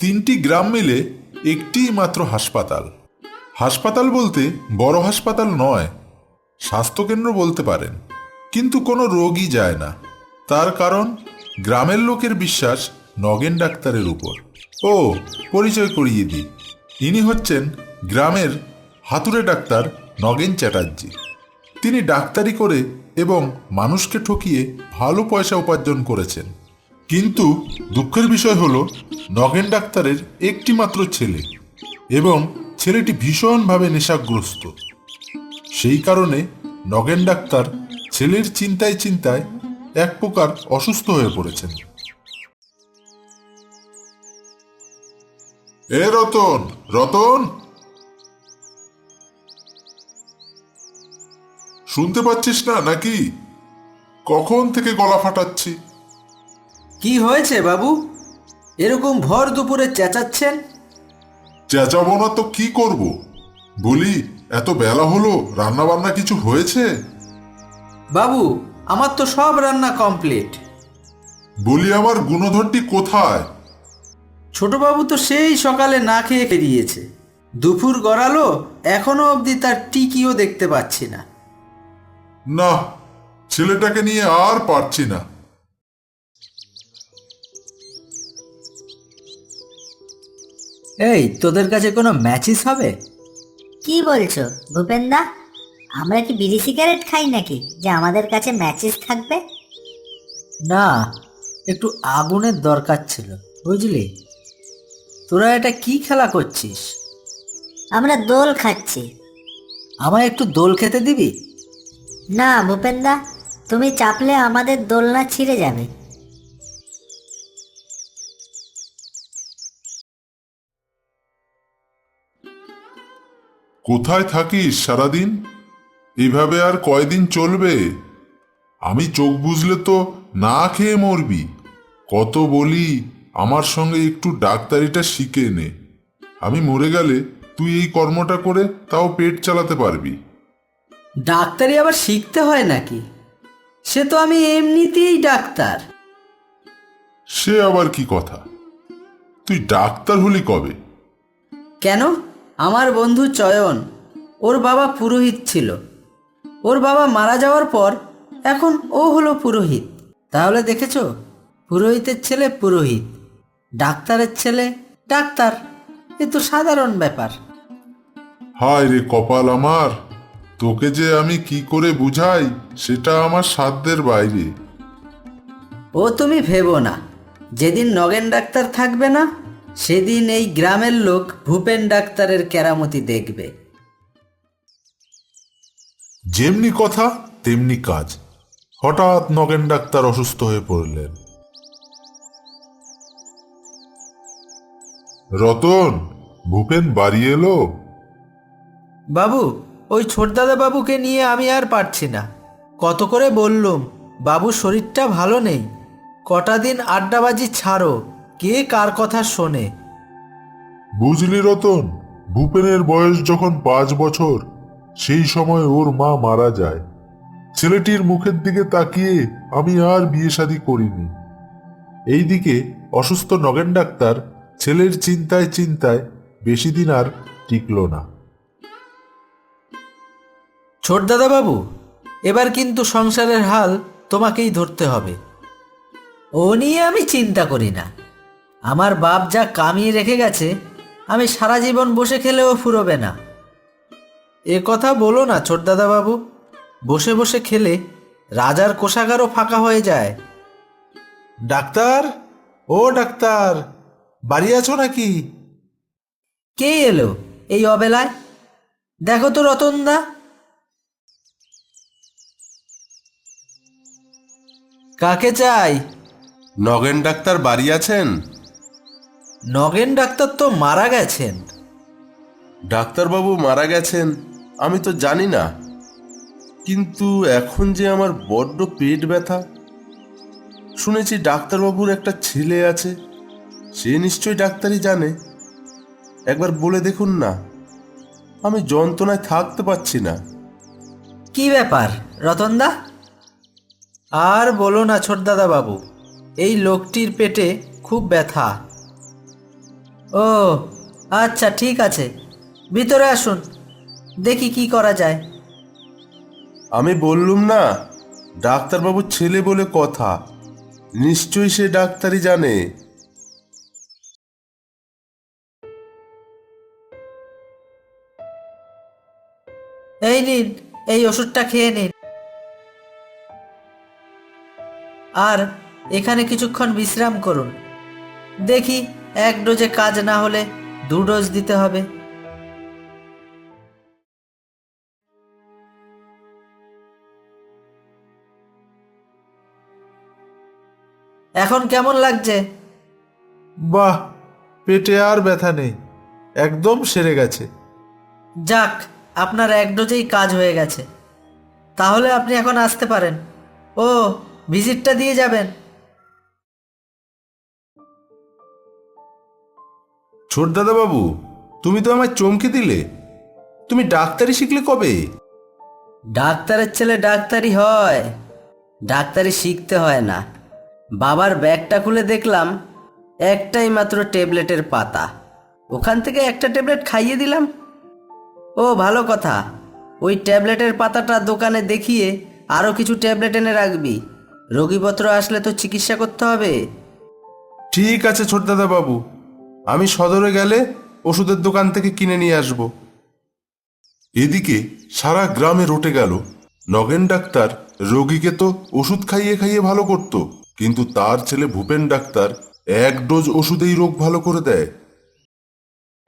তিনটি গ্রাম মিলে একটি মাত্র হাসপাতাল। হাসপাতাল বলতে বড় হাসপাতাল নয়, স্বাস্থ্যকেন্দ্র বলতে পারেন। কিন্তু কোনো রোগই যায় না। তার কারণ, গ্রামের লোকের বিশ্বাস নগেন ডাক্তারের উপর। ও, পরিচয় করিয়ে দিই। ইনি হচ্ছেন গ্রামের হাতুড়ে ডাক্তার নগেন চ্যাটার্জি। তিনি ডাক্তারি করে এবং মানুষকে ঠকিয়ে ভালো পয়সা উপার্জন করেছেন। কিন্তু দুঃখের বিষয় হলো, নগেন ডাক্তারের একটি মাত্র ছেলে এবং ছেলেটি ভীষণভাবে নেশাগ্রস্ত। সেই কারণে নগেন ডাক্তার ছেলের চিন্তায় চিন্তায় এক প্রকার অসুস্থ হয়ে পড়েছেন। এ রতন রতন! শুনতে পাচ্ছিস না নাকি? কখন থেকে গলা ফাটাচ্ছি? কি হয়েছে বাবু? এরকম ভর দুপুরে চেঁচাচ্ছেন? চেঁচাবো না তো কি করব? বলি এত বেলা হলো রান্না বান্না কিছু হয়েছে? বাবু আমার তো সব রান্না কমপ্লিট। বলি আমার গুণধরটি কোথায়? ছোটবাবু তো সেই সকালে না খেয়ে বেরিয়েছে। দুপুর গড়ালো এখনও অবধি তার টিকিও দেখতে পাচ্ছি না। না ছেলেটাকে নিয়ে আর পারছি না। এই তোদের কাছে কোনো ম্যাচিস হবে? কি বলছো ভূপেনদা আমরা কি বিড়ি সিগারেট খাই নাকি যে আমাদের কাছে ম্যাচেস থাকবে? না একটু আগুনের দরকার ছিল বুঝলি? তোরা এটা কি খেলা করছিস? আমরা দোল খাচ্ছি। আমায় একটু দোল খেতে দিবি? না ভূপেনদা তুমি চাপলে আমাদের দোলনা ছিঁড়ে যাবে। কোথায় থাকিস সারাদিন? এভাবে আর কয়দিন চলবে? আমি চোখ বুঝলে তো না খেয়ে মরবি। কত বলি আমার সঙ্গে একটু ডাক্তারিটা শিখে নে। আমি মরে গেলে তুই এই কর্মটা করে তাও পেট চালাতে পারবি। ডাক্তারি আবার শিখতে হয় নাকি? সে তো আমি এমনিতেই ডাক্তার। সে আবার কি কথা? তুই ডাক্তার হলি কবে? কেন? আমার বন্ধু চয়ন ওর বাবা পুরোহিত ছিল। ওর বাবা মারা যাওয়ার পর এখন ও হলো পুরোহিত। তাহলে দেখেছ পুরোহিতের ছেলে পুরোহিত ডাক্তারের ছেলে ডাক্তার এ তো সাধারণ ব্যাপার। হায় রে কপাল আমার তোকে যে আমি কি করে বুঝাই সেটা আমার সাধ্যের বাইরে। ও তুমি ভেবো না যেদিন নগেন ডাক্তার থাকবে না সেদিন এই গ্রামের লোক ভূপেন ডাক্তারের কেরামতি দেখবে। যেমনি কথা তেমনি কাজ। হঠাৎ নগেন ডাক্তার অসুস্থ হয়ে পড়লেন। রতন ভূপেন বাড়ি এলো? বাবু ওই ছোটদাদা বাবুকে নিয়ে আমি আর পারছি না। কত করে বললুম বাবু শরীরটা ভালো নেই। কটা দিন আড্ডাবাজি ছাড়ো কে কার কথা শোনে? বুঝলি রতন ভূপেনের বয়স যখন পাঁচ বছর সেই সময় ওর মা মারা যায়। ছেলেটির মুখের দিকে তাকিয়ে আমি আর বিয়ে শাদী করিনি। এইদিকে অসুস্থ নগেন ডাক্তার ছেলের চিন্তায় চিন্তায় বেশি দিন আর টিকল না। ছোটদাদা বাবু এবার কিন্তু সংসারের হাল তোমাকেই ধরতে হবে। ও নিয়ে আমি চিন্তা করি না। আমার বাপ যা কামিয়ে রেখে গেছে আমি সারা জীবন বসে খেলেও ফুরবে না। এ কথা বলো না ছোটদাদা বাবু বসে বসে খেলে রাজার কোষাগারও ফাঁকা হয়ে যায়। ডাক্তার? ও ডাক্তার বাড়ি আছো নাকি? কে এলো এই অবেলায়? দেখো তো রতনদা। কাকে চাই? নগেন ডাক্তার বাড়ি আছেন? নগেন ডাক্তার তো মারা গেছেন। ডাক্তারবাবু মারা গেছেন আমি তো জানি না। কিন্তু এখন যে আমার বড্ড পেট ব্যথা শুনেছি ডাক্তারবাবুর একটা ছেলে আছে সে নিশ্চয়ই ডাক্তারই জানে। একবার বলে দেখুন না আমি যন্ত্রণায় থাকতে পারছি না। কি ব্যাপার রতনদা আর বলো না ছোটদাদা বাবু এই লোকটির পেটে খুব ব্যথা। ও আচ্ছা ঠিক আছে। ভিতরে আসুন দেখি কি করা যায়। আমি বললুম না ডাক্তারবাবুর ছেলে বলে কথা নিশ্চয়ই সে ডাক্তারই জানে। এই নিন এই ওষুধটা খেয়ে নিন। আর এখানে কিছুক্ষণ বিশ্রাম করুন। দেখি এক ডোজে কাজ না হলে দু ডোজ দিতে হবে। এখন কেমন লাগছে? বাহ পেটে আর ব্যথা নেই একদম সেরে গেছে। যাক আপনার এক ডোজেই কাজ হয়ে গেছে। তাহলে আপনি এখন আসতে পারেন। ও ভিজিটটা দিয়ে যাবেন। ছোট দাদা বাবু তুমি তো আমায় চমকে দিলে। তুমি ডাক্তারি শিখলে কবে? ডাক্তারের ছেলে ডাক্তারি হয় ডাক্তারি শিখতে হয় না। বাবার ব্যাগটা খুলে দেখলাম একটাই মাত্র ট্যাবলেটের পাতা। ওখান থেকে একটা ট্যাবলেট খাইয়ে দিলাম। ও ভালো কথা। ওই ট্যাবলেটের পাতাটা দোকানে দেখিয়ে আরও কিছু ট্যাবলেট এনে রাখবি। রোগীপত্র আসলে তো চিকিৎসা করতে হবে। ঠিক আছে ছোট দাদা বাবু আমি সদরে গেলে ওষুধের দোকান থেকে কিনে নিয়ে আসব। এদিকে সারা গ্রামে রটে গেল। নগেন ডাক্তার রোগীকে তো ওষুধ খাইয়ে খাইয়ে ভালো করত, কিন্তু তার ছেলে ভূপেন ডাক্তার এক ডোজ ওষুধেই রোগ ভালো করে দেয়।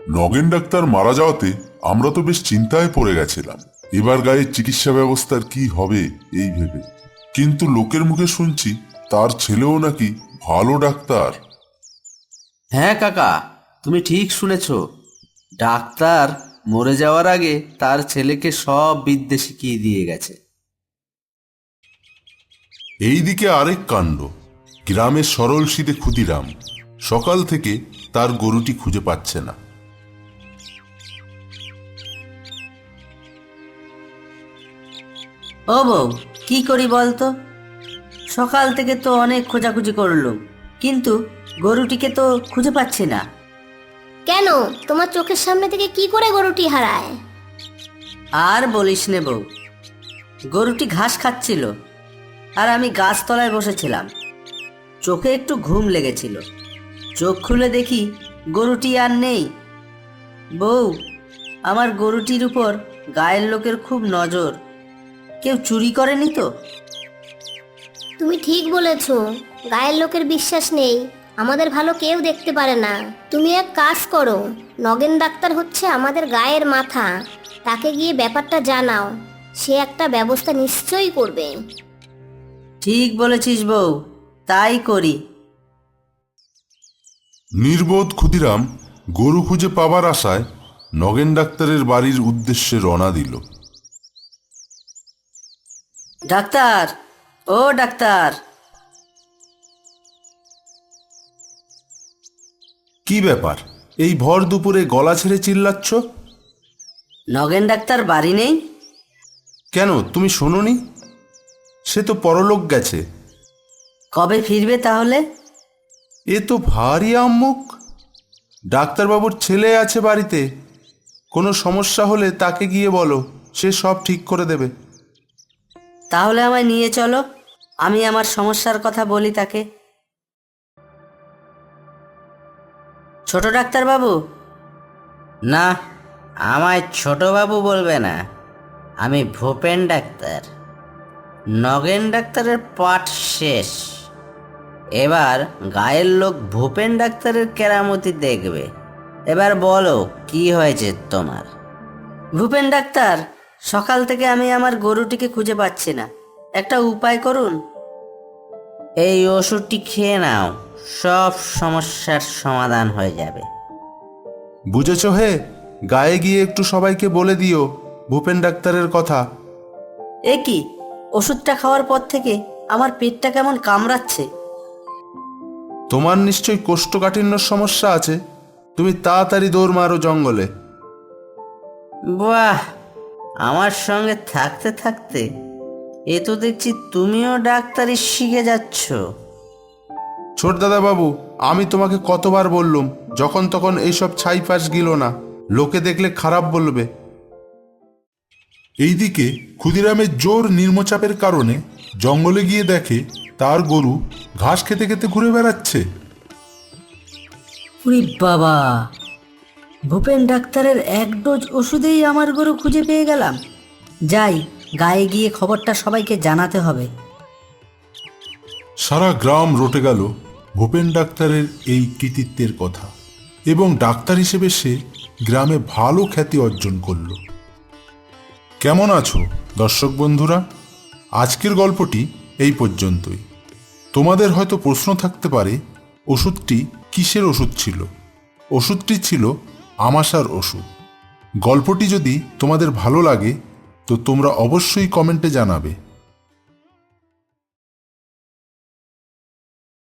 নগেন ডাক্তার মারা যাওয়াতে আমরা তো বেশ চিন্তায় পড়ে গেছিলাম, এবার গায়ে চিকিৎসা ব্যবস্থার কি হবে এই ভেবে। কিন্তু লোকের মুখে শুনছি তার ছেলেও নাকি ভালো ডাক্তার। হ্যাঁ কাকা তুমি ঠিক শুনেছ। ডাক্তার মরে যাওয়ার আগে তার ছেলেকে সব বিদ্যে শিখিয়ে দিয়ে গেছে। এইদিকে আরেক কাণ্ড। গ্রামের সরল শীতে ক্ষুদিরাম সকাল থেকে তার গরুটি খুঁজে পাচ্ছে না। ও বউ কি করি বলতো? সকাল থেকে তো অনেক খোঁজাখুঁজি করলুম কিন্তু গরুটিকে তো খুঁজে পাচ্ছি না। কেন? তোমার চোখের সামনে থেকে কি করে গরুটি হারায়? আর বলিস নে বউ গরুটি ঘাস খাচ্ছিল আর আমি গাছতলায় বসেছিলাম। চোখে একটু ঘুম লেগেছিল। চোখ খুলে দেখি গরুটি আর নেই। বউ আমার গরুটির উপর গায়ের লোকের খুব নজর। কেউ চুরি করেনি তো? তুমি ঠিক বলেছ গায়ের লোকের বিশ্বাস নেই। আমাদের ভালো কেউ দেখতে পারে না। তুমি এক কাজ করো নগেন ডাক্তার হচ্ছে আমাদের গায়ের মাথা। তাকে গিয়ে ব্যাপারটা জানাও সে একটা ব্যবস্থা নিশ্চয়ই করবে। ঠিক বলেছিস বউ তাই করি। নির্বোধ ক্ষুদিরাম গরু খুঁজে পাবার আশায় নগেন ডাক্তারের বাড়ির উদ্দেশ্যে রওনা দিল। ডাক্তার ও ডাক্তার। কি ব্যাপার? এই ভর দুপুরে গলা ছেড়ে চিল্লাচ্ছ? নগেন ডাক্তার বাড়ি নেই? কেন তুমি শোনোনি? সে তো পরলোক গেছে। কবে ফিরবে তাহলে? এ তো ভারী আম্মুক। ডাক্তারবাবুর ছেলে আছে বাড়িতে। কোনো সমস্যা হলে তাকে গিয়ে বলো সে সব ঠিক করে দেবে। তাহলে আমায় নিয়ে চলো। আমি আমার সমস্যার কথা বলি তাকে। ছোট ডাক্তার বাবু না আমায় ছোটবাবু বলবে না। আমি ভূপেন ডাক্তার। নগেন ডাক্তারের পাঠ শেষ। এবার গায়ের লোক ভূপেন ডাক্তারের কেরামতি দেখবে। এবার বলো কি হয়েছে তোমার? ভূপেন ডাক্তার সকাল থেকে আমি আমার গরুটিকে খুঁজে পাচ্ছি না। একটা উপায় করুন। এই ওষুধটি খেয়ে নাও সব সমস্যার সমাধান হয়ে যাবে। বুঝেছ হে? গায়ে গিয়ে একটু সবাইকে বলে দিও ভূপেন ডাক্তারের কথা। এ কি? ওষুধটা খাওয়ার পর থেকে আমার পেটটা কেমন কামড়াচ্ছে? তোমার নিশ্চয়ই কোষ্ঠকাঠিন্যর সমস্যা আছে। তুমি তাড়াতাড়ি দৌড় মারো জঙ্গলে। বাহ! আমার সঙ্গে থাকতে থাকতে এ তো দেখছি তুমিও ডাক্তারি শিখে যাচ্ছ। ছোট দাদা বাবু আমি তোমাকে কতবার বললুম যখন তখন এইসব ছাই পাশ গিল না। লোকে দেখলে খারাপ বলবে। এইদিকে ক্ষুদিরামের জোর নির্মচাপের কারণে জঙ্গলে গিয়ে দেখে তার গরু ঘাস খেতে খেতে ঘুরে বেড়াচ্ছে। উরি বাবা ভূপেন ডাক্তারের এক ডোজ ওষুধেই আমার গরু খুঁজে পেয়ে গেলাম। যাই গায়ে গিয়ে খবরটা সবাইকে জানাতে হবে। সারা গ্রাম রটে গেল ভূপেন ডাক্তারের এই কৃতিত্বের কথা এবং ডাক্তার হিসেবে সে গ্রামে ভালো খ্যাতি অর্জন করল। কেমন আছো দর্শক বন্ধুরা? আজকের গল্পটি এই পর্যন্তই। তোমাদের হয়তো প্রশ্ন থাকতে পারে, ওষুধটি কিসের ওষুধ ছিল? ওষুধটি ছিল আমাশার ওষুধ। গল্পটি যদি তোমাদের ভালো লাগে তো তোমরা অবশ্যই কমেন্টে জানাবে।